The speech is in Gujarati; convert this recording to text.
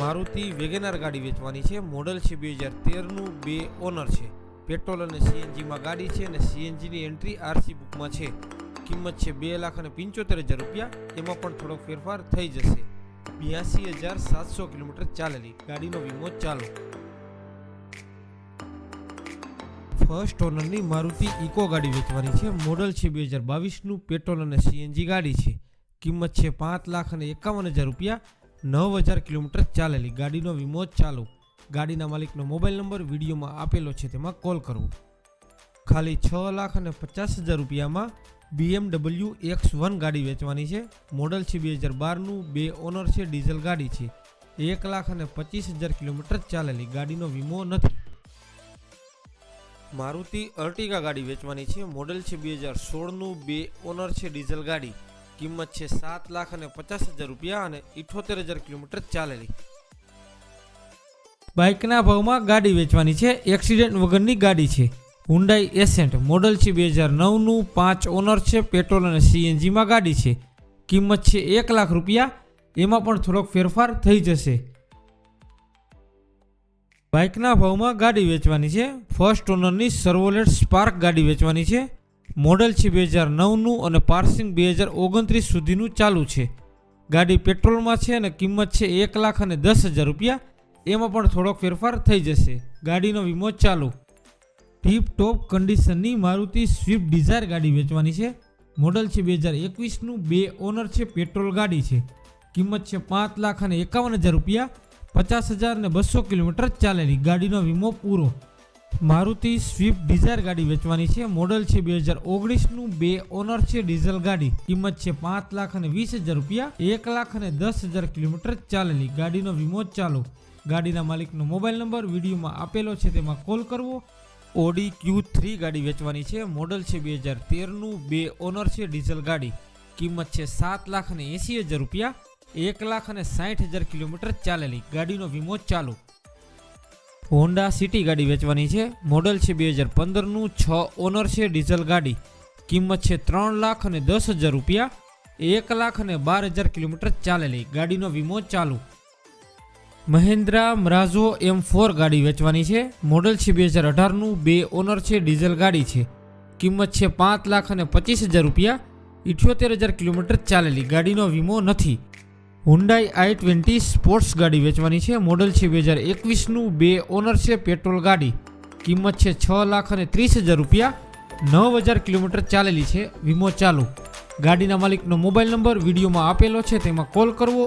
મારુતિ વેગેનાર ગાડી વેચવાની છે. મોડલ છે બે હજાર તેરનું, બે ઓનર છે. પેટ્રોલ અને સીએનજીમાં ગાડી છે અને સીએનજીની એન્ટ્રી આરસી બુકમાં છે. કિંમત છે બે લાખ અને પંચોતેર હજાર રૂપિયા. એમાં પણ થોડોક ફેરફાર થઈ જશે. બ્યાસી હજાર સાતસો કિલોમીટર ચાલેલી. ગાડીનો વીમો ચાલુ. ફર્સ્ટ ઓનરની મારુતિ ઇકો ગાડી વેચવાની છે. મોડલ છે બે હજાર બાવીસનું, પેટ્રોલ અને સીએનજી ગાડી છે. કિંમત છે પાંચ લાખ અને એકાવન હજાર રૂપિયા. નવ હજાર કિલોમીટર ચાલેલી ગાડીનો વીમો ચાલુ. ગાડીના માલિકનો મોબાઈલ નંબર વિડીયોમાં આપેલો છે, તેમાં કોલ કરવો. ખાલી છ લાખ અને પચાસ હજાર રૂપિયામાં બીએમડબલ્યુ એક્સ વન ગાડી વેચવાની છે. મોડલ છે બે હજાર બારનું, બે ઓનર છે ડીઝલ ગાડી છે. એક લાખ અને પચીસ હજાર કિલોમીટર ચાલેલી ગાડીનો વીમો નથી. મારુતિ અર્ટિગા ગાડી વેચવાની છે. મોડલ છે બે હજાર સોળનું, બે ઓનર છે ડીઝલ ગાડી. કિંમત છે સાત લાખ અને પચાસ હજાર રૂપિયા અને ઇઠોતેર હજાર કિલોમીટર ચાલેલી. બાઇકના ભાવમાં ગાડી વેચવાની છે, એક્સિડન્ટ વગરની ગાડી છે. હુન્ડાઈ એસેન્ટ મોડલ છે બે હજાર નવનું, પાંચ ઓનર છે, પેટ્રોલ અને સીએનજીમાં ગાડી છે. કિંમત છે એક લાખ રૂપિયા, એમાં પણ થોડોક ફેરફાર થઈ જશે. બાઇકના ભાવમાં ગાડી વેચવાની છે, ફર્સ્ટ ઓનરની સર્વોલેટ સ્પાર્ક ગાડી વેચવાની છે. મોડલ છે બે હજાર નવનું અને પાર્સિંગ બે હજાર ઓગણત્રીસ સુધીનું ચાલુ છે. ગાડી પેટ્રોલમાં છે અને કિંમત છે એક લાખ અને દસ હજાર રૂપિયા. એમાં પણ થોડોક ફેરફાર થઈ જશે. ગાડીનો વીમો ચાલુ. ટીપ ટોપ કન્ડિશનની મારુતિ સ્વિફ્ટ ડિઝાયર ગાડી વેચવાની છે. મોડલ છે બે હજાર એકવીસનું, બે ઓનર છે પેટ્રોલ ગાડી છે. કિંમત છે પાંચ લાખ અને એકાવન હજાર રૂપિયા. પચાસ હજાર ને બસો કિલોમીટર ચાલેલી ગાડીનો વીમો પૂરો. મારુતિ સ્વિફ્ટ ડિઝાયર ગાડી વેચવાની છે. મોડલ છે બે હજાર ઓગણીસનું. બે ઓનર છે ડીઝલ ગાડી. કિંમત છે પાંચ લાખ અને વીસ હજાર રૂપિયા. એક લાખ અને દસ હજાર કિલોમીટર ચાલેલી. ગાડીનો વીમો ચાલુ. ગાડીના માલિકનો મોબાઈલ નંબર વિડીયોમાં આપેલો છે, તેમાં કોલ કરવો. ઓડી ક્યુ થ્રી ગાડી વેચવાની છે. મોડલ છે બે હજાર તેરનું. બે ઓનર છે ડીઝલ ગાડી. કિંમત છે સાત લાખ અને એંસી હજાર રૂપિયા. એક લાખ અને સાઠ હજાર કિલોમીટર ચાલેલી. ગાડીનો વીમો ચાલુ. હોન્ડા સિટી ગાડી વેચવાની છે. મોડલ છે બે હજાર પંદરનું છ ઓનર છે ડીઝલ ગાડી. કિંમત છે ત્રણ લાખ અને દસ હજાર રૂપિયા. એક લાખ અને બાર હજાર કિલોમીટર ચાલેલી ગાડીનો વીમો ચાલુ. મહેન્દ્રા મરાઝો એમ ફોર ગાડી વેચવાની છે. મોડલ છે બે હજાર અઢારનું બે ઓનર છે ડીઝલ ગાડી છે. કિંમત છે પાંચ લાખ અને પચીસ હજાર રૂપિયા. ઇઠ્યોતેર હજાર કિલોમીટર ચાલેલી ગાડીનો વીમો નથી. હુન્ડાઈ આઈ ટ્વેન્ટી સ્પોર્ટ્સ ગાડી વેચવાની છે. મોડલ છે બે હજાર એકવીસનું. બે ઓનર છે પેટ્રોલ ગાડી. કિંમત છે છ લાખ અને ત્રીસ હજાર રૂપિયા. નવ હજાર કિલોમીટર ચાલેલી છે. વીમો ચાલુ. ગાડીના માલિકનો મોબાઈલ નંબર વિડીયોમાં આપેલો છે. તેમાં કોલ કરવો.